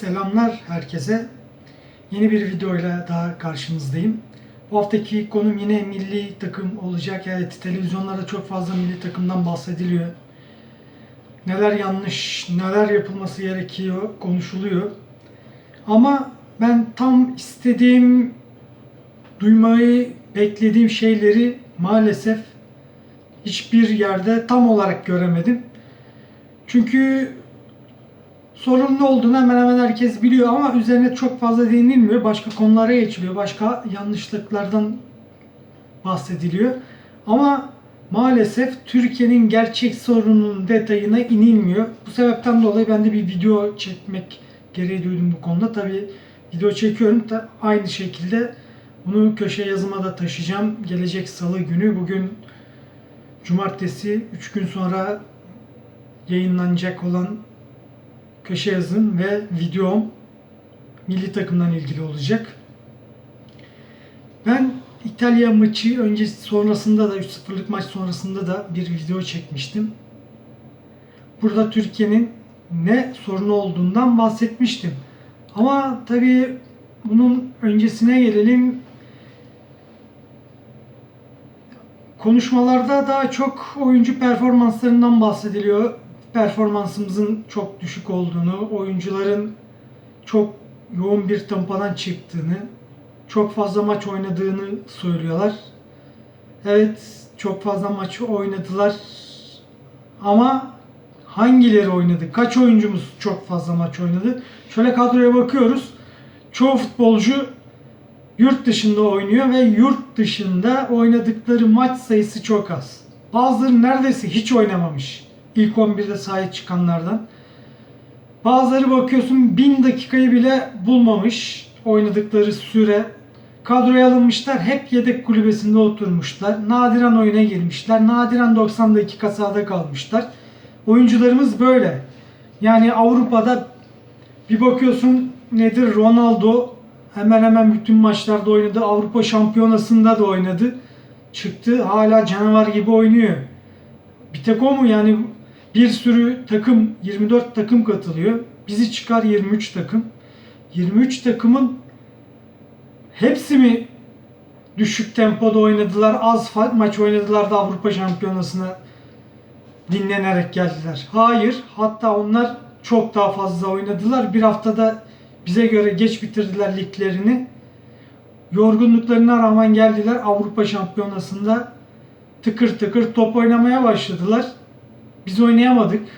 Selamlar herkese. Yeni bir videoyla daha karşınızdayım. Bu haftaki konum yine milli takım olacak. Evet televizyonlarda çok fazla milli takımdan bahsediliyor. Neler yanlış, neler yapılması gerekiyor konuşuluyor. Ama ben tam istediğim, duymayı beklediğim şeyleri maalesef hiçbir yerde tam olarak göremedim. Çünkü sorunlu olduğunu hemen hemen herkes biliyor ama üzerine çok fazla değinilmiyor. Başka konulara geçiliyor. Başka yanlışlıklardan bahsediliyor. Ama maalesef Türkiye'nin gerçek sorununun detayına inilmiyor. Bu sebepten dolayı ben de bir video çekmek gereği duydum bu konuda. Tabi video çekiyorum da aynı şekilde bunu köşe yazıma da taşıyacağım. Gelecek salı günü bugün cumartesi 3 gün sonra yayınlanacak olan köşe yazım ve videom milli takımdan ilgili olacak. Ben İtalya maçı öncesi sonrasında da 3-0'lık maç sonrasında da bir video çekmiştim. Burada Türkiye'nin ne sorunu olduğundan bahsetmiştim. Ama tabii bunun öncesine gelelim. Konuşmalarda daha çok oyuncu performanslarından bahsediliyor. Performansımızın çok düşük olduğunu, oyuncuların çok yoğun bir tempodan çıktığını, çok fazla maç oynadığını söylüyorlar. Evet, çok fazla maç oynadılar. Ama hangileri oynadı? Kaç oyuncumuz çok fazla maç oynadı? Şöyle kadroya bakıyoruz. Çoğu futbolcu yurt dışında oynuyor ve yurt dışında oynadıkları maç sayısı çok az. Bazıları neredeyse hiç oynamamış. İlk 11'de sahaya çıkanlardan. Bazıları bakıyorsun 1000 dakikayı bile bulmamış oynadıkları süre. Kadroya alınmışlar hep yedek kulübesinde oturmuşlar. Nadiren oyuna girmişler. Nadiren 90 dakika sahada kalmışlar. Oyuncularımız böyle. Yani Avrupa'da bir bakıyorsun nedir Ronaldo hemen hemen bütün maçlarda oynadı. Avrupa Şampiyonası'nda da oynadı. Çıktı hala canavar gibi oynuyor. Bir tek o mu yani bir sürü takım 24 takım katılıyor. Bizi çıkar 23 takım. 23 takımın hepsi mi düşük tempoda oynadılar, az maç oynadılar da Avrupa Şampiyonası'na dinlenerek geldiler. Hayır, hatta onlar çok daha fazla oynadılar. Bir haftada bize göre geç bitirdiler liglerini. Yorgunluklarına rağmen geldiler Avrupa Şampiyonası'nda tıkır tıkır top oynamaya başladılar. Biz oynayamadık.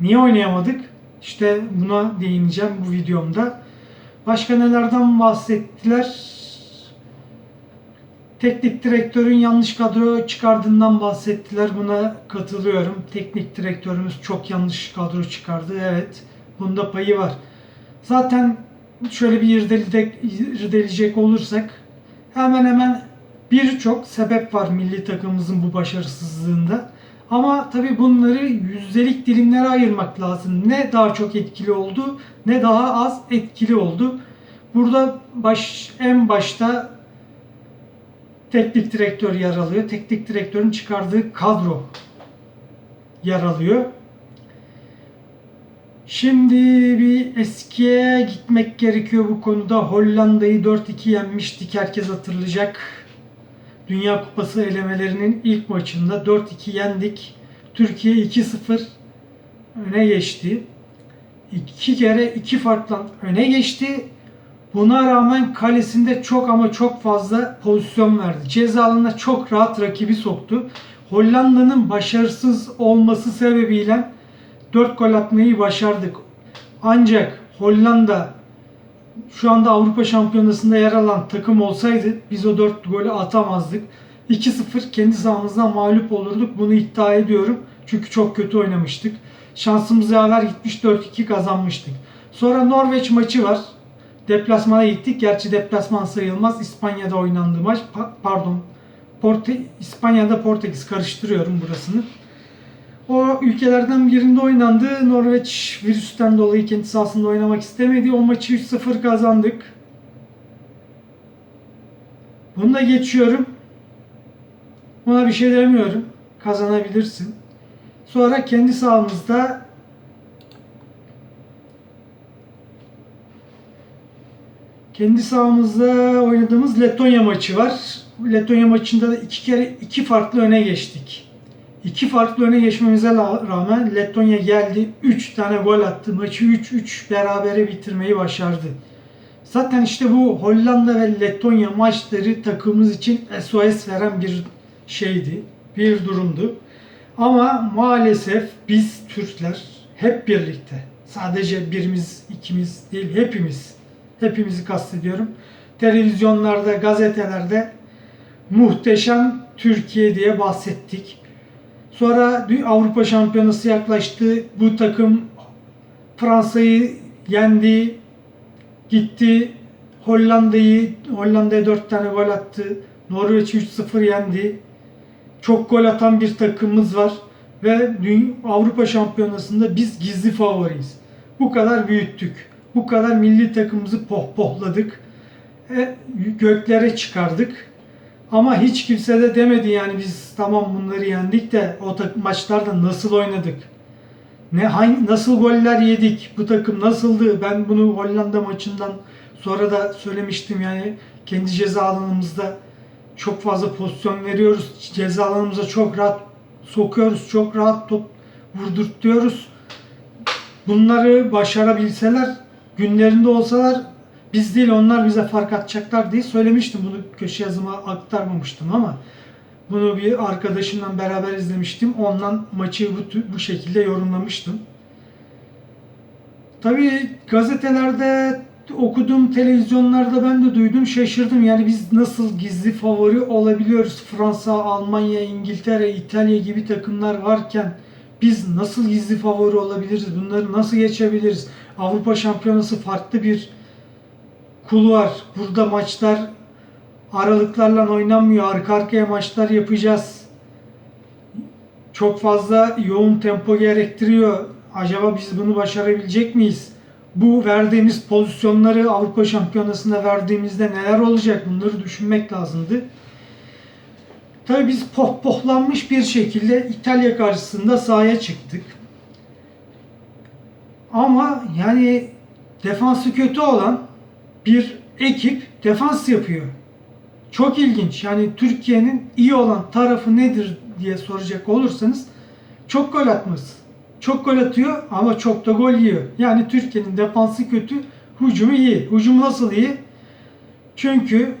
Niye oynayamadık? İşte buna değineceğim bu videomda. Başka nelerden bahsettiler? Teknik direktörün yanlış kadro çıkardığından bahsettiler. Buna katılıyorum. Teknik direktörümüz çok yanlış kadro çıkardı. Evet. Bunda payı var. Zaten şöyle bir irdeleyecek olursak hemen hemen birçok sebep var milli takımımızın bu başarısızlığında. Ama tabii bunları yüzdelik dilimlere ayırmak lazım. Ne daha çok etkili oldu ne daha az etkili oldu. Burada baş, en başta teknik direktör yer alıyor. Teknik direktörün çıkardığı kadro yer alıyor. Şimdi bir eskiye gitmek gerekiyor bu konuda. Hollanda'yı 4-2 yenmiştik. Herkes hatırlayacak. Dünya Kupası elemelerinin ilk maçında 4-2 yendik. Türkiye 2-0 öne geçti. İki kere iki farkla öne geçti. Buna rağmen kalesinde çok ama çok fazla pozisyon verdi. Ceza çok rahat rakibi soktu. Hollanda'nın başarısız olması sebebiyle 4 gol atmayı başardık. Ancak Hollanda şu anda Avrupa Şampiyonası'nda yer alan takım olsaydı biz o 4 golü atamazdık. 2-0 kendi sahamızdan mağlup olurduk. Bunu iddia ediyorum. Çünkü çok kötü oynamıştık. Şansımız yaver gitmiş 4-2 kazanmıştık. Sonra Norveç maçı var. Deplasmana gittik. Gerçi deplasman sayılmaz. İspanya'da oynandı maç. Pa- pardon. Porte İspanya'da Portekiz karıştırıyorum burasını. O ülkelerden birinde oynandı. Norveç virüsten dolayı kendi sahasında oynamak istemedi. O maçı 3-0 kazandık. Bunu da geçiyorum. Buna bir şey demiyorum. Kazanabilirsin. Sonra kendi sahamızda Kendi sahamızda oynadığımız Letonya maçı var. Letonya maçında da iki kere iki farklı öne geçtik. İki farklı öne geçmemize rağmen Letonya geldi. 3 tane gol attı. Maçı 3-3 berabere bitirmeyi başardı. Zaten işte bu Hollanda ve Letonya maçları takımımız için SOS veren bir şeydi. Bir durumdu. Ama maalesef biz Türkler hep birlikte sadece birimiz, ikimiz değil hepimiz hepimizi kastediyorum. Televizyonlarda, gazetelerde muhteşem Türkiye diye bahsettik. Sonra Avrupa Şampiyonası yaklaştı. Bu takım Fransa'yı yendi. Gitti Hollanda'yı Hollanda'ya 4 tane gol attı. Norveç'i 3-0 yendi. Çok gol atan bir takımımız var ve Dü- Avrupa Şampiyonası'nda biz gizli favoriyiz. Bu kadar büyüttük. Bu kadar milli takımımızı pohpohladık. E, göklere çıkardık. Ama hiç kimse de demedi yani biz tamam bunları yendik de o maçlarda nasıl oynadık? Ne hangi nasıl goller yedik? Bu takım nasıldı? Ben bunu Hollanda maçından sonra da söylemiştim yani kendi ceza alanımızda çok fazla pozisyon veriyoruz. Ceza alanımıza çok rahat sokuyoruz. Çok rahat top vurdurtuyoruz. Bunları başarabilseler, günlerinde olsalar biz değil onlar bize fark atacaklar diye söylemiştim. Bunu köşe yazıma aktarmamıştım ama bunu bir arkadaşımla beraber izlemiştim. Ondan maçı bu, bu şekilde yorumlamıştım. Tabii gazetelerde okudum, televizyonlarda ben de duydum, şaşırdım. Yani biz nasıl gizli favori olabiliyoruz? Fransa, Almanya, İngiltere, İtalya gibi takımlar varken biz nasıl gizli favori olabiliriz? Bunları nasıl geçebiliriz? Avrupa Şampiyonası farklı bir kulvar. Burada maçlar aralıklarla oynanmıyor. Arka arkaya maçlar yapacağız. Çok fazla yoğun tempo gerektiriyor. Acaba biz bunu başarabilecek miyiz? Bu verdiğimiz pozisyonları Avrupa Şampiyonası'nda verdiğimizde neler olacak? Bunları düşünmek lazımdı. Tabii biz pohpohlanmış bir şekilde İtalya karşısında sahaya çıktık. Ama yani defansı kötü olan bir ekip defans yapıyor. Çok ilginç. Yani Türkiye'nin iyi olan tarafı nedir diye soracak olursanız çok gol atması. Çok gol atıyor ama çok da gol yiyor. Yani Türkiye'nin defansı kötü, hücumu iyi. Hücumu nasıl iyi? Çünkü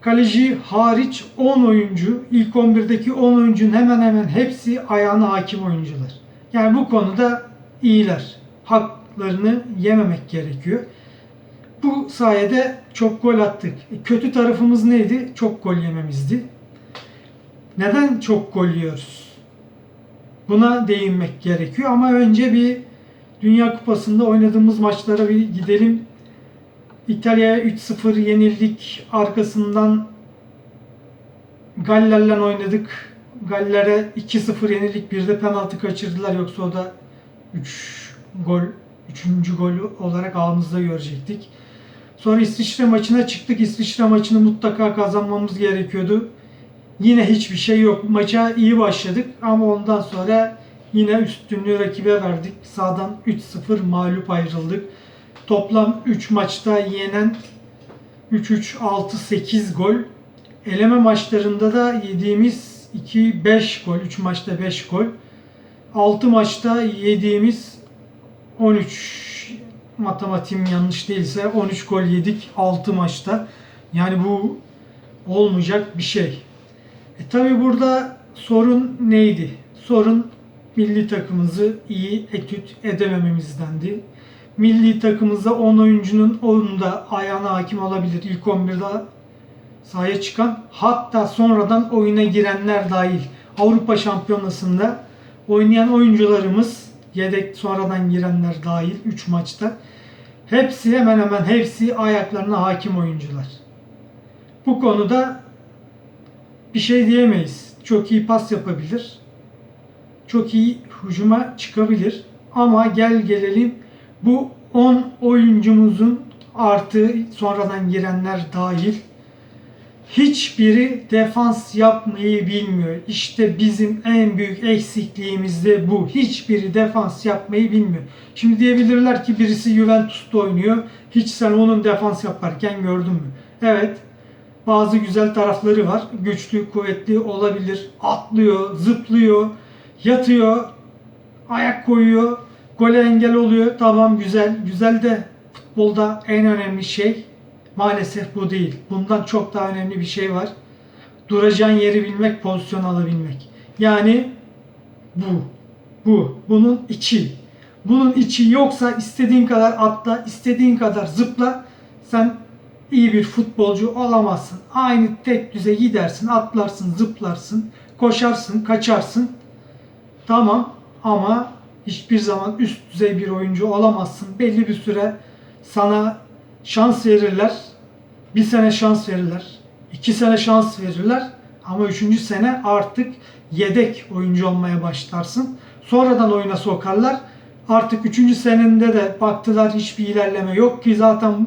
kaleci hariç 10 oyuncu, ilk 11'deki 10 oyuncunun hemen hemen hepsi ayağına hakim oyuncular. Yani bu konuda iyiler. Haklarını yememek gerekiyor. Bu sayede çok gol attık. E, Kötü tarafımız neydi? Çok gol yememizdi. Neden çok gol yiyoruz? Buna değinmek gerekiyor ama önce bir Dünya Kupası'nda oynadığımız maçlara bir gidelim. İtalya'ya 3-0 yenildik. Arkasından Galler'le oynadık. Galler'e 2-0 yenildik. Bir de penaltı kaçırdılar. Yoksa o da 3 gol, 3. gol olarak ağımızda görecektik. Sonra İsviçre maçına çıktık. İsviçre maçını mutlaka kazanmamız gerekiyordu. Yine hiçbir şey yok. Maça iyi başladık ama ondan sonra yine üstünlüğü rakibe verdik. Sağdan 3-0 mağlup ayrıldık. Toplam 3 maçta yenen 3-3, 6-8 gol. Eleme maçlarında da yediğimiz 2-5 gol. 3 maçta 5 gol. 6 maçta yediğimiz 13 matematiğim yanlış değilse 13 gol yedik 6 maçta. Yani bu olmayacak bir şey. E tabi burada sorun neydi? Sorun milli takımımızı iyi etüt edemememizdendi. Milli takımımızda 10 oyuncunun 10'u da ayağına hakim olabilir. İlk 11'de sahaya çıkan hatta sonradan oyuna girenler dahil. Avrupa Şampiyonası'nda oynayan oyuncularımız yedek sonradan girenler dahil 3 maçta hepsi hemen hemen hepsi ayaklarına hakim oyuncular. Bu konuda bir şey diyemeyiz. Çok iyi pas yapabilir. Çok iyi hücuma çıkabilir. Ama gel gelelim bu 10 oyuncumuzun artı sonradan girenler dahil Hiçbiri defans yapmayı bilmiyor. İşte bizim en büyük eksikliğimiz de bu. Hiçbiri defans yapmayı bilmiyor. Şimdi diyebilirler ki birisi Juventus'ta oynuyor. Hiç sen onun defans yaparken gördün mü? Evet. Bazı güzel tarafları var. Güçlü, kuvvetli olabilir. Atlıyor, zıplıyor, yatıyor, ayak koyuyor, gole engel oluyor. Tamam güzel. Güzel de futbolda en önemli şey maalesef bu değil. Bundan çok daha önemli bir şey var. Duracağın yeri bilmek, pozisyon alabilmek. Yani bu. Bu. Bunun içi. Bunun içi yoksa istediğin kadar atla, istediğin kadar zıpla. Sen iyi bir futbolcu olamazsın. Aynı tek düze gidersin, atlarsın, zıplarsın, koşarsın, kaçarsın. Tamam ama hiçbir zaman üst düzey bir oyuncu olamazsın. Belli bir süre sana şans verirler. Bir sene şans verirler. iki sene şans verirler. Ama üçüncü sene artık yedek oyuncu olmaya başlarsın. Sonradan oyuna sokarlar. Artık üçüncü senende de baktılar hiçbir ilerleme yok ki zaten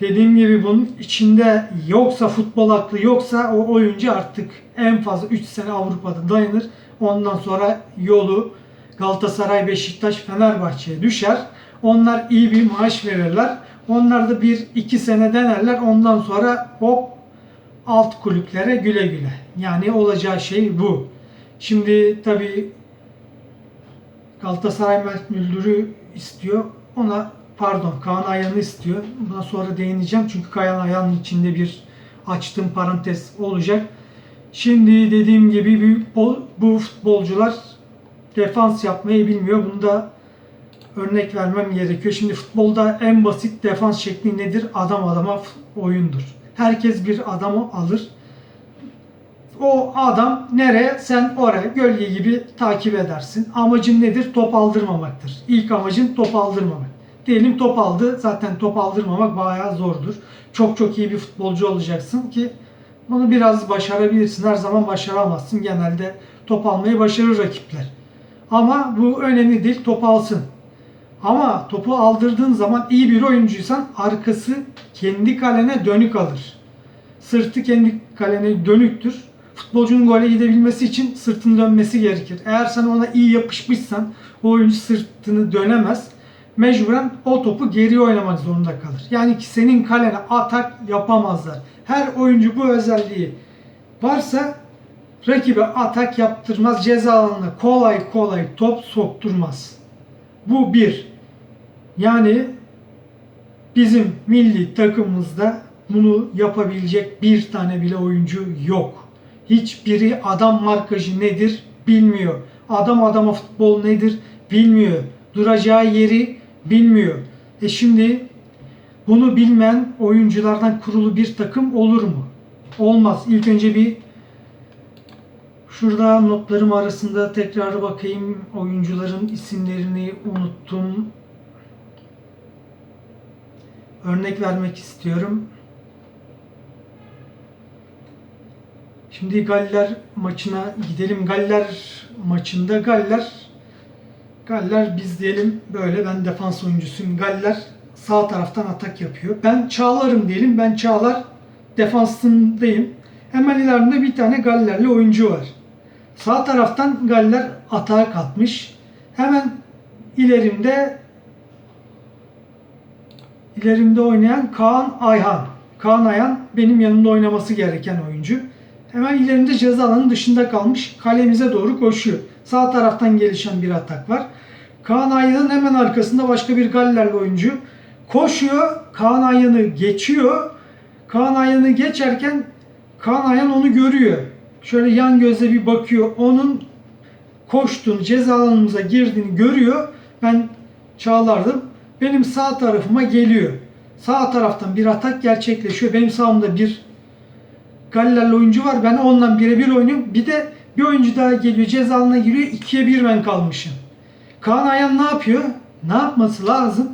dediğim gibi bunun içinde yoksa futbol aklı yoksa o oyuncu artık en fazla 3 sene Avrupa'da dayanır. Ondan sonra yolu Galatasaray, Beşiktaş, Fenerbahçe'ye düşer. Onlar iyi bir maaş verirler. Onlar da bir iki sene denerler. Ondan sonra hop alt kulüplere güle güle. Yani olacağı şey bu. Şimdi tabii Galatasaray Müldür'ü istiyor. Ona pardon Kaan Ayhan'ı istiyor. Buna sonra değineceğim. Çünkü Kaan Ayhan'ın içinde bir açtığım parantez olacak. Şimdi dediğim gibi bu futbolcular defans yapmayı bilmiyor. Bunu da örnek vermem gerekiyor. Şimdi futbolda en basit defans şekli nedir? Adam adama oyundur. Herkes bir adamı alır. O adam nereye? Sen oraya gölge gibi takip edersin. Amacın nedir? Top aldırmamaktır. İlk amacın top aldırmamak. Diyelim top aldı. Zaten top aldırmamak bayağı zordur. Çok çok iyi bir futbolcu olacaksın ki bunu biraz başarabilirsin. Her zaman başaramazsın. Genelde top almayı başarır rakipler. Ama bu önemli değil. Top alsın. Ama topu aldırdığın zaman iyi bir oyuncuysan arkası kendi kalene dönük alır. Sırtı kendi kalene dönüktür. Futbolcunun gole gidebilmesi için sırtın dönmesi gerekir. Eğer sen ona iyi yapışmışsan o oyuncu sırtını dönemez. Mecburen o topu geri oynamak zorunda kalır. Yani ki senin kalene atak yapamazlar. Her oyuncu bu özelliği varsa rakibe atak yaptırmaz. Ceza alanına kolay kolay top sokturmaz. Bu bir. Yani bizim milli takımımızda bunu yapabilecek bir tane bile oyuncu yok. Hiçbiri adam markajı nedir bilmiyor. Adam adama futbol nedir bilmiyor. Duracağı yeri bilmiyor. E şimdi bunu bilmeyen oyunculardan kurulu bir takım olur mu? Olmaz. İlk önce bir şurada notlarım arasında tekrar bakayım. Oyuncuların isimlerini unuttum. Örnek vermek istiyorum. Şimdi Galler maçına gidelim. Galler maçında Galler Galler biz diyelim böyle ben defans oyuncusuyum. Galler sağ taraftan atak yapıyor. Ben Çağlar'ım diyelim. Ben Çağlar defansındayım. Hemen ileride bir tane Gallerli oyuncu var. Sağ taraftan Galler atağa katmış. Hemen ilerimde ilerimde oynayan Kaan Ayhan. Kaan Ayhan benim yanımda oynaması gereken oyuncu. Hemen ilerimde ceza alanının dışında kalmış. Kalemize doğru koşuyor. Sağ taraftan gelişen bir atak var. Kaan Ayhan'ın hemen arkasında başka bir Gallerli oyuncu. Koşuyor. Kaan Ayhan'ı geçiyor. Kaan Ayhan'ı geçerken Kaan Ayhan onu görüyor. Şöyle yan gözle bir bakıyor. Onun koştuğunu, ceza alanımıza girdiğini görüyor. Ben Çağlar'dım. Benim sağ tarafıma geliyor. Sağ taraftan bir atak gerçekleşiyor. Benim sağımda bir Gallerli oyuncu var. Ben ondan birebir oynuyorum. Bir de bir oyuncu daha geliyor. Ceza alanına giriyor. İkiye bir ben kalmışım. Kaan Ayhan ne yapıyor? Ne yapması lazım?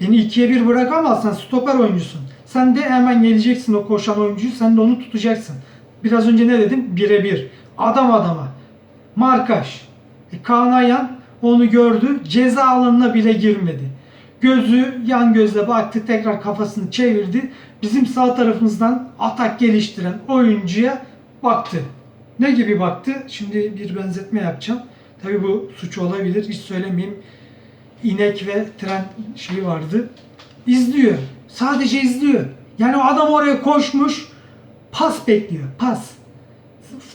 Beni ikiye bir bırakamazsan stoper oyuncusun. Sen de hemen geleceksin o koşan oyuncuyu. Sen de onu tutacaksın. Biraz önce ne dedim? Birebir. Adam adama. Markaj. E, Kaan Ayhan onu gördü. Ceza alanına bile girmedi. Gözü yan gözle baktı tekrar kafasını çevirdi. Bizim sağ tarafımızdan atak geliştiren oyuncuya baktı. Ne gibi baktı? Şimdi bir benzetme yapacağım. Tabi bu suç olabilir. Hiç söylemeyeyim. İnek ve tren şeyi vardı. İzliyor. Sadece izliyor. Yani o adam oraya koşmuş. Pas bekliyor. Pas.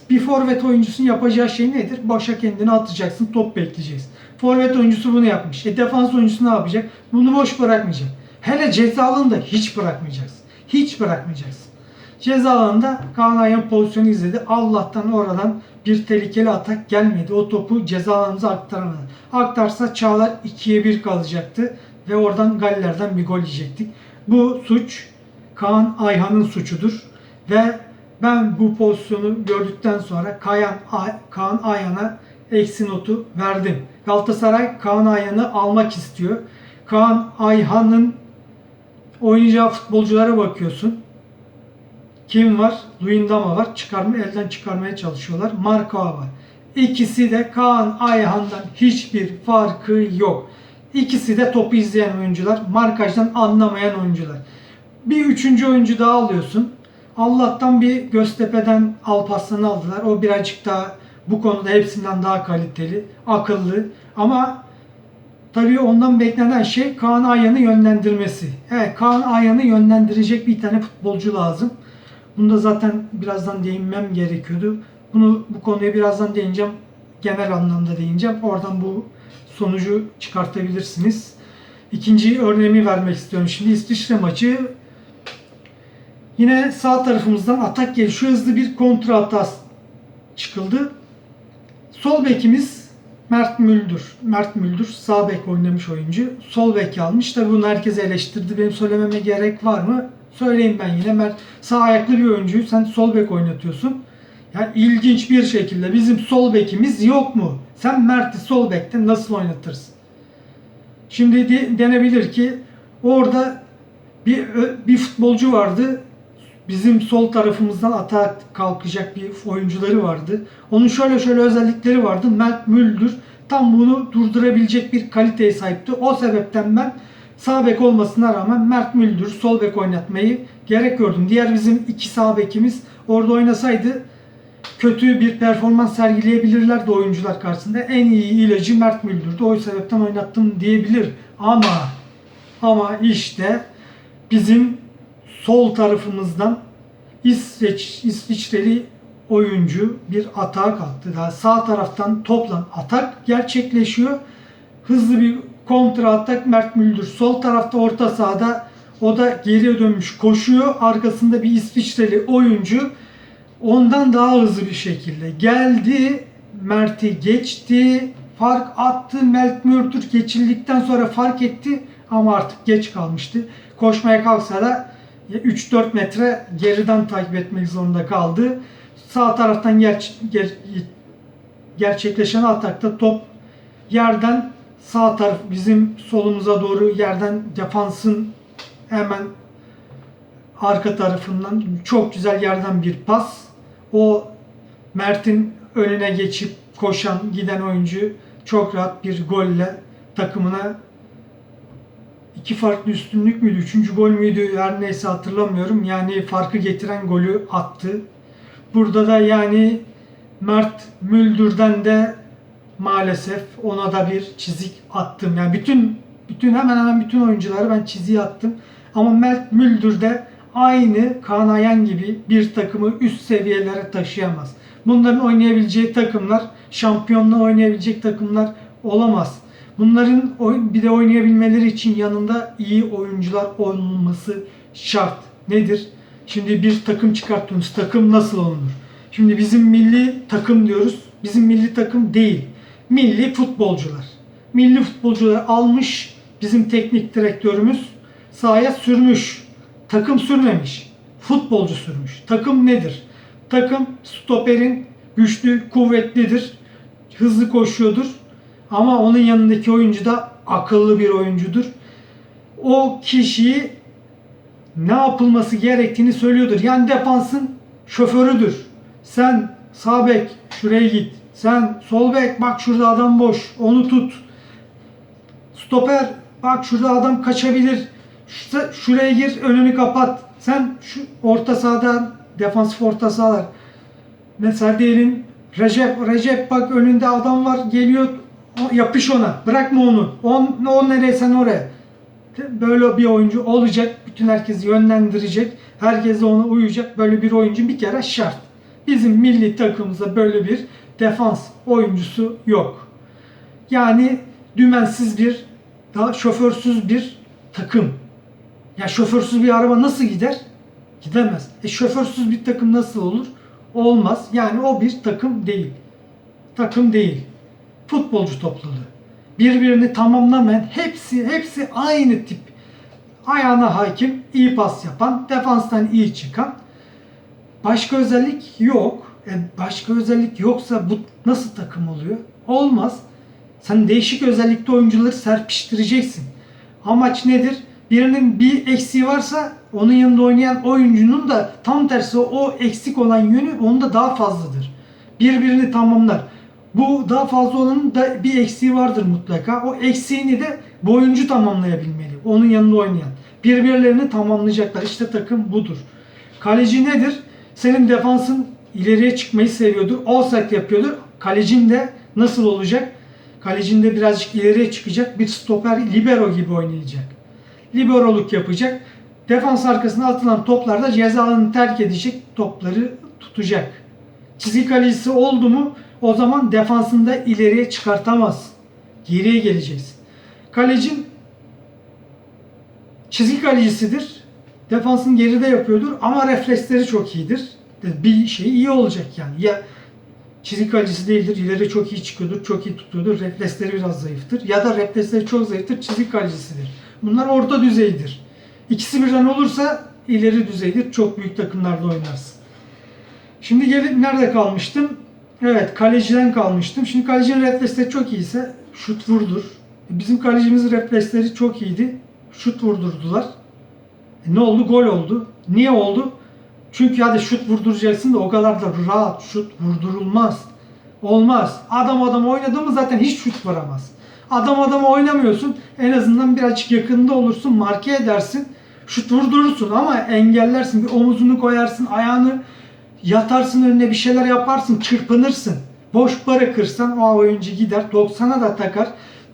Bir forvet oyuncusunun yapacağı şey nedir? Boşa kendini atacaksın, top bekleyeceksin. Forvet oyuncusu bunu yapmış. E defans oyuncusu ne yapacak? Bunu boş bırakmayacak. Hele ceza alanında hiç bırakmayacaksın. Hiç bırakmayacaksın. Ceza alanında Kaan Ayhan pozisyonu izledi. Allah'tan oradan bir tehlikeli atak gelmedi. O topu ceza alanımıza aktaramadı. Aktarsa Çağlar 2'ye 1 kalacaktı. Ve oradan Galler'den bir gol yiyecektik. Bu suç Kaan Ayhan'ın suçudur. Ve ben bu pozisyonu gördükten sonra Kayan, Kaan Ayhan'a eksi notu verdim. Galatasaray Kaan Ayhan'ı almak istiyor. Kaan Ayhan'ın oynayacağı futbolculara bakıyorsun. Kim var? Luyendama var. Çıkarma, elden çıkarmaya çalışıyorlar. Marka var. İkisi de Kaan Ayhan'dan hiçbir farkı yok. İkisi de topu izleyen oyuncular. Markajdan anlamayan oyuncular. Bir üçüncü oyuncu daha alıyorsun. Allah'tan bir Göztepe'den Alparslan'ı aldılar. O birazcık daha bu konuda hepsinden daha kaliteli, akıllı. Ama tabii ondan beklenen şey Kaan Ayhan'ı yönlendirmesi. Evet Kaan Ayhan'ı yönlendirecek bir tane futbolcu lazım. Bunu da zaten birazdan değinmem gerekiyordu. Bunu bu konuya birazdan değineceğim. Genel anlamda değineceğim. Oradan bu sonucu çıkartabilirsiniz. İkinci örneğimi vermek istiyorum. Şimdi İsviçre maçı Yine sağ tarafımızdan atak gelişiyor. Hızlı bir kontra atak çıkıldı. Sol bekimiz Mert Müldür. Mert Müldür sağ bek oynamış oyuncu. Sol bek almış. Tabi bunu herkes eleştirdi. Benim söylememe gerek var mı? Söyleyeyim ben yine. Mert sağ ayaklı bir oyuncuyu sen sol bek oynatıyorsun. Yani ilginç bir şekilde bizim sol bekimiz yok mu? Sen Mert'i sol bekte nasıl oynatırsın? Şimdi de, denebilir ki orada bir bir futbolcu vardı bizim sol tarafımızdan atağa kalkacak bir oyuncuları vardı. Onun şöyle şöyle özellikleri vardı. Mert Müldür tam bunu durdurabilecek bir kaliteye sahipti. O sebepten ben sağ bek olmasına rağmen Mert Müldür sol bek oynatmayı gerek gördüm. Diğer bizim iki sağ bekimiz orada oynasaydı kötü bir performans sergileyebilirlerdi oyuncular karşısında. En iyi ilacı Mert Müldür'dü. O sebepten oynattım diyebilir. Ama ama işte bizim sol tarafımızdan İsveç İsviçreli oyuncu bir atağa kalktı. Daha sağ taraftan toplam atak gerçekleşiyor. Hızlı bir kontra atak Mert Müldür. Sol tarafta orta sahada o da geriye dönmüş koşuyor. Arkasında bir İsviçreli oyuncu ondan daha hızlı bir şekilde geldi. Mert'i geçti. Fark attı. Mert Müldür geçildikten sonra fark etti ama artık geç kalmıştı. Koşmaya kalksa da 3-4 metre geriden takip etmek zorunda kaldı. Sağ taraftan ger ger gerçekleşen atakta top yerden sağ taraf bizim solumuza doğru yerden defansın hemen arka tarafından çok güzel yerden bir pas. O Mert'in önüne geçip koşan giden oyuncu çok rahat bir golle takımına iki farklı üstünlük müydü, üçüncü gol müydü her neyse hatırlamıyorum. Yani farkı getiren golü attı. Burada da yani Mert Müldür'den de maalesef ona da bir çizik attım. Yani bütün bütün hemen hemen bütün oyuncuları ben çiziği attım. Ama Mert Müldür de aynı Kaan gibi bir takımı üst seviyelere taşıyamaz. Bunların oynayabileceği takımlar, şampiyonla oynayabilecek takımlar olamaz. Bunların bir de oynayabilmeleri için yanında iyi oyuncular olması şart. Nedir? Şimdi bir takım çıkarttığımız takım nasıl olunur? Şimdi bizim milli takım diyoruz. Bizim milli takım değil. Milli futbolcular. Milli futbolcular almış bizim teknik direktörümüz sahaya sürmüş. Takım sürmemiş. Futbolcu sürmüş. Takım nedir? Takım stoperin güçlü, kuvvetlidir. Hızlı koşuyordur ama onun yanındaki oyuncu da akıllı bir oyuncudur. O kişiyi ne yapılması gerektiğini söylüyordur. Yani defansın şoförüdür. Sen sağ bek şuraya git. Sen sol bek bak şurada adam boş. Onu tut. Stoper Bak şurada adam kaçabilir. Şu- Şuraya gir önünü kapat. Sen şu orta sahadan defansif orta sahalar. Mesela diyelim Recep, Recep bak önünde adam var geliyor yapış ona. Bırakma onu. On, o nereye sen oraya. Böyle bir oyuncu olacak. Bütün herkesi yönlendirecek. Herkes ona uyacak. Böyle bir oyuncu bir kere şart. Bizim milli takımımızda böyle bir defans oyuncusu yok. Yani dümensiz bir, daha şoförsüz bir takım. Ya şoförsüz bir araba nasıl gider? Gidemez. E şoförsüz bir takım nasıl olur? Olmaz. Yani o bir takım değil. Takım değil. Futbolcu topluluğu. Birbirini tamamlamayan hepsi hepsi aynı tip. Ayağına hakim, iyi pas yapan, defanstan iyi çıkan. Başka özellik yok. E başka özellik yoksa bu nasıl takım oluyor? Olmaz. Sen değişik özellikli oyuncuları serpiştireceksin. Amaç nedir? Birinin bir eksiği varsa onun yanında oynayan oyuncunun da tam tersi o eksik olan yönü onda daha fazladır. Birbirini tamamlar. Bu daha fazla olanın da bir eksiği vardır mutlaka. O eksiğini de bu oyuncu tamamlayabilmeli. Onun yanında oynayan. Birbirlerini tamamlayacaklar. İşte takım budur. Kaleci nedir? Senin defansın ileriye çıkmayı seviyordur. Offside yapıyordur. Kalecin de nasıl olacak? Kalecin de birazcık ileriye çıkacak. Bir stoper libero gibi oynayacak. Liberoluk yapacak. Defans arkasına atılan toplarda ceza alanını terk edecek. Topları tutacak. Çizgi kalecisi oldu mu o zaman defansında ileriye çıkartamaz. Geriye geleceksin. Kalecin çizgi kalecisidir. Defansın geride yapıyordur ama refleksleri çok iyidir. Bir şey iyi olacak yani. Ya çizgi kalecisi değildir, ileri çok iyi çıkıyordur, çok iyi tutuyordur, refleksleri biraz zayıftır. Ya da refleksleri çok zayıftır, çizgi kalecisidir. Bunlar orta düzeydir. İkisi birden olursa ileri düzeydir. Çok büyük takımlarda oynarsın. Şimdi gelip nerede kalmıştım? Evet kaleciden kalmıştım. Şimdi kalecinin refleksleri çok iyiyse şut vurdur. Bizim kalecimizin refleksleri çok iyiydi. Şut vurdurdular. E ne oldu? Gol oldu. Niye oldu? Çünkü hadi şut vurduracaksın da o kadar da rahat şut vurdurulmaz. Olmaz. Adam adam oynadı mı zaten hiç şut vuramaz. Adam adama oynamıyorsun. En azından birazcık yakında olursun. Marke edersin. Şut vurdurursun ama engellersin. Bir omuzunu koyarsın. Ayağını yatarsın önüne bir şeyler yaparsın. Çırpınırsın. Boş bırakırsan o oyuncu gider. 90'a da takar.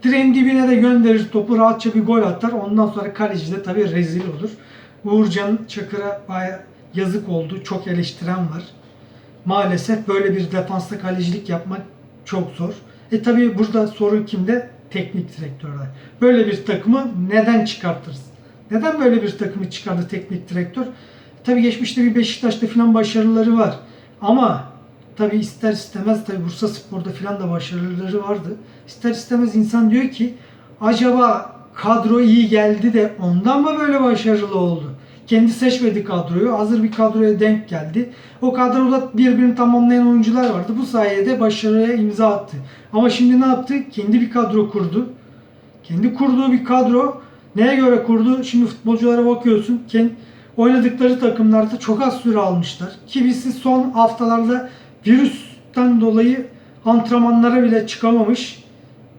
Direğin dibine de gönderir topu rahatça bir gol atar. Ondan sonra kaleci de tabii rezil olur. Uğurcan Çakır'a baya yazık oldu. Çok eleştiren var. Maalesef böyle bir defansta kalecilik yapmak çok zor. E tabii burada sorun kimde? Teknik direktörde. Böyle bir takımı neden çıkartırız? Neden böyle bir takımı çıkardı teknik direktör? Tabii geçmişte bir Beşiktaş'ta falan başarıları var. Ama tabii ister istemez tabii Bursa Spor'da falan da başarıları vardı. İster istemez insan diyor ki acaba kadro iyi geldi de ondan mı böyle başarılı oldu? Kendi seçmedi kadroyu. Hazır bir kadroya denk geldi. O kadroda birbirini tamamlayan oyuncular vardı. Bu sayede başarıya imza attı. Ama şimdi ne yaptı? Kendi bir kadro kurdu. Kendi kurduğu bir kadro neye göre kurdu? Şimdi futbolculara bakıyorsun. Kendi oynadıkları takımlarda çok az süre almışlar. Kimisi son haftalarda virüsten dolayı antrenmanlara bile çıkamamış.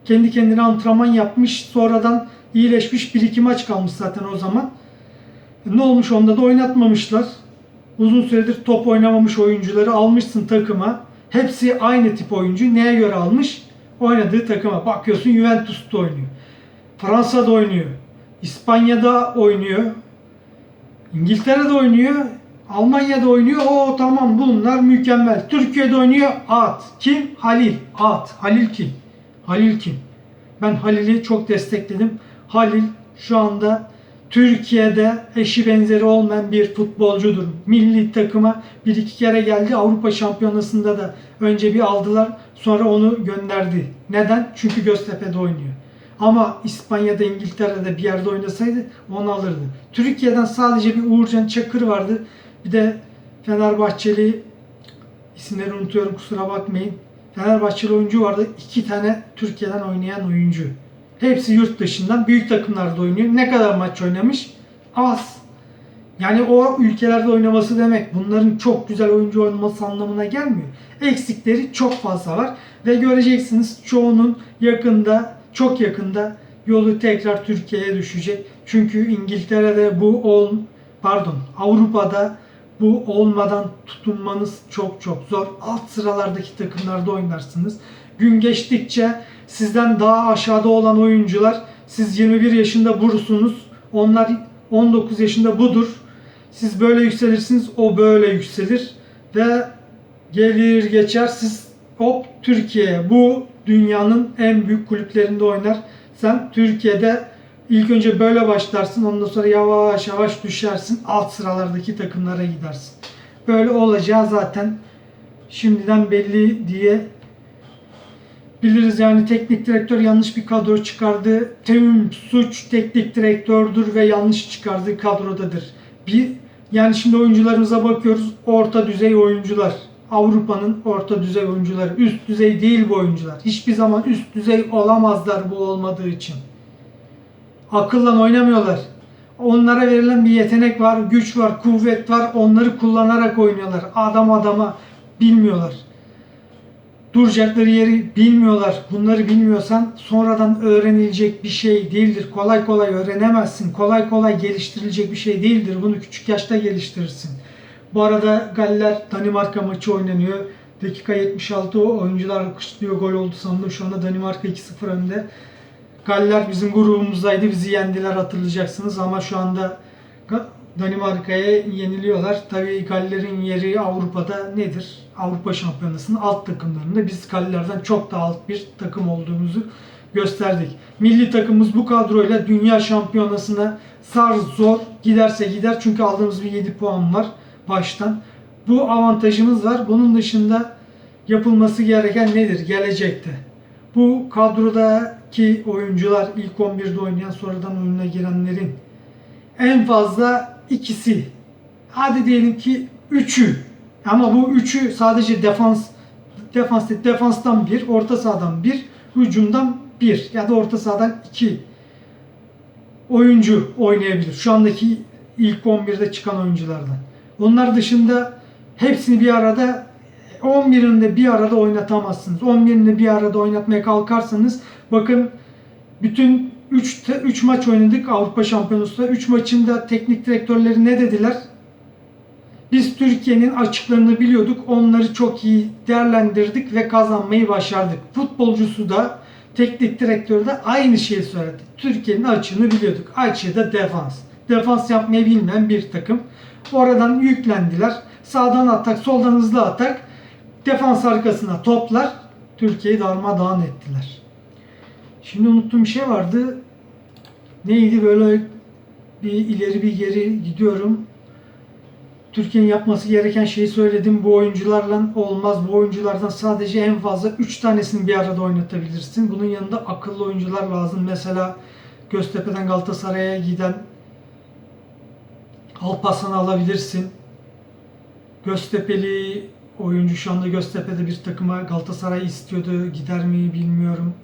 Kendi kendine antrenman yapmış. Sonradan iyileşmiş. Bir iki maç kalmış zaten o zaman. Ne olmuş onda da oynatmamışlar. Uzun süredir top oynamamış oyuncuları almışsın takıma. Hepsi aynı tip oyuncu. Neye göre almış? Oynadığı takıma. Bakıyorsun Juventus'ta oynuyor. Fransa'da oynuyor. İspanya'da oynuyor. İngiltere'de oynuyor. Almanya'da oynuyor. O tamam bunlar mükemmel. Türkiye'de oynuyor. At. Kim? Halil. At. Halil kim? Halil kim? Ben Halil'i çok destekledim. Halil şu anda Türkiye'de eşi benzeri olmayan bir futbolcudur. Milli takıma bir iki kere geldi. Avrupa Şampiyonası'nda da önce bir aldılar. Sonra onu gönderdi. Neden? Çünkü Göztepe'de oynuyor. Ama İspanya'da, İngiltere'de bir yerde oynasaydı onu alırdı. Türkiye'den sadece bir Uğurcan Çakır vardı. Bir de Fenerbahçeli isimleri unutuyorum kusura bakmayın. Fenerbahçeli oyuncu vardı. İki tane Türkiye'den oynayan oyuncu. Hepsi yurt dışından büyük takımlarda oynuyor. Ne kadar maç oynamış? Az. Yani o ülkelerde oynaması demek bunların çok güzel oyuncu olması anlamına gelmiyor. Eksikleri çok fazla var ve göreceksiniz çoğunun yakında, çok yakında yolu tekrar Türkiye'ye düşecek. Çünkü İngiltere'de bu ol pardon Avrupa'da bu olmadan tutunmanız çok çok zor. Alt sıralardaki takımlarda oynarsınız. Gün geçtikçe sizden daha aşağıda olan oyuncular siz 21 yaşında burusunuz. Onlar 19 yaşında budur. Siz böyle yükselirsiniz, o böyle yükselir ve gelir geçer siz hop Türkiye bu dünyanın en büyük kulüplerinde oynar. Sen Türkiye'de ilk önce böyle başlarsın ondan sonra yavaş yavaş düşersin alt sıralardaki takımlara gidersin. Böyle olacağı zaten şimdiden belli diye biliriz yani teknik direktör yanlış bir kadro çıkardı. Tüm suç teknik direktördür ve yanlış çıkardığı kadrodadır. Bir yani şimdi oyuncularımıza bakıyoruz. Orta düzey oyuncular. Avrupa'nın orta düzey oyuncuları. Üst düzey değil bu oyuncular. Hiçbir zaman üst düzey olamazlar bu olmadığı için. Akılla oynamıyorlar. Onlara verilen bir yetenek var, güç var, kuvvet var. Onları kullanarak oynuyorlar. Adam adama bilmiyorlar. Duracakları yeri bilmiyorlar. Bunları bilmiyorsan sonradan öğrenilecek bir şey değildir. Kolay kolay öğrenemezsin. Kolay kolay geliştirilecek bir şey değildir. Bunu küçük yaşta geliştirirsin. Bu arada Galler Danimarka maçı oynanıyor. Dakika 76 oyuncular alkışlıyor. Gol oldu sandım. Şu anda Danimarka 2-0 önde. Galler bizim grubumuzdaydı. Bizi yendiler hatırlayacaksınız ama şu anda Danimarka'ya yeniliyorlar. Tabii Galler'in yeri Avrupa'da nedir? Avrupa Şampiyonası'nın alt takımlarında biz Galler'den çok daha alt bir takım olduğumuzu gösterdik. Milli takımımız bu kadroyla Dünya Şampiyonası'na sar zor giderse gider çünkü aldığımız bir 7 puan var baştan. Bu avantajımız var. Bunun dışında yapılması gereken nedir gelecekte? Bu kadrodaki oyuncular ilk 11'de oynayan sonradan oyuna girenlerin en fazla ikisi. Hadi diyelim ki üçü. Ama bu üçü sadece defans defans defanstan bir, orta sahadan bir, hücumdan bir ya da orta sahadan iki oyuncu oynayabilir. Şu andaki ilk 11'de çıkan oyunculardan. Onlar dışında hepsini bir arada 11'ini de bir arada oynatamazsınız. 11'ini de bir arada oynatmaya kalkarsanız bakın bütün 3 3 maç oynadık Avrupa Şampiyonası'nda. 3 maçında teknik direktörleri ne dediler? Biz Türkiye'nin açıklarını biliyorduk. Onları çok iyi değerlendirdik ve kazanmayı başardık. Futbolcusu da teknik direktör de aynı şeyi söyledi. Türkiye'nin açığını biliyorduk. Açığı da defans. Defans yapmayı bilmeyen bir takım. Oradan yüklendiler. Sağdan atak, soldan hızlı atak. Defans arkasına toplar. Türkiye'yi darmadağın ettiler. Şimdi unuttuğum bir şey vardı. Neydi böyle bir ileri bir geri gidiyorum. Türkiye'nin yapması gereken şeyi söyledim. Bu oyuncularla olmaz. Bu oyunculardan sadece en fazla 3 tanesini bir arada oynatabilirsin. Bunun yanında akıllı oyuncular lazım. Mesela Göztepe'den Galatasaray'a giden Alparslan'ı alabilirsin. Göztepe'li oyuncu şu anda Göztepe'de bir takıma Galatasaray istiyordu. Gider mi bilmiyorum.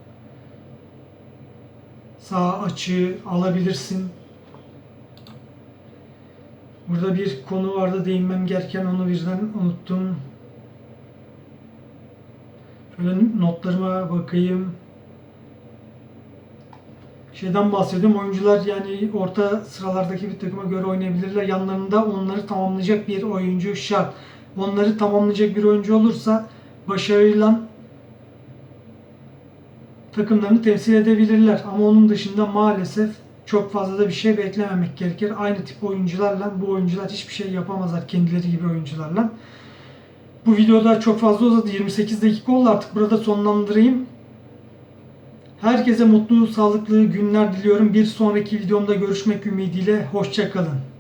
Sağ açığı alabilirsin. Burada bir konu vardı değinmem gereken onu birden unuttum. Şöyle notlarıma bakayım. Şeyden bahsediyorum. Oyuncular yani orta sıralardaki bir takıma göre oynayabilirler. Yanlarında onları tamamlayacak bir oyuncu şart. Onları tamamlayacak bir oyuncu olursa başarıyla takımlarını temsil edebilirler. Ama onun dışında maalesef çok fazla da bir şey beklememek gerekir. Aynı tip oyuncularla bu oyuncular hiçbir şey yapamazlar kendileri gibi oyuncularla. Bu videoda çok fazla uzadı. 28 dakika oldu artık burada sonlandırayım. Herkese mutlu, sağlıklı günler diliyorum. Bir sonraki videomda görüşmek ümidiyle. Hoşçakalın.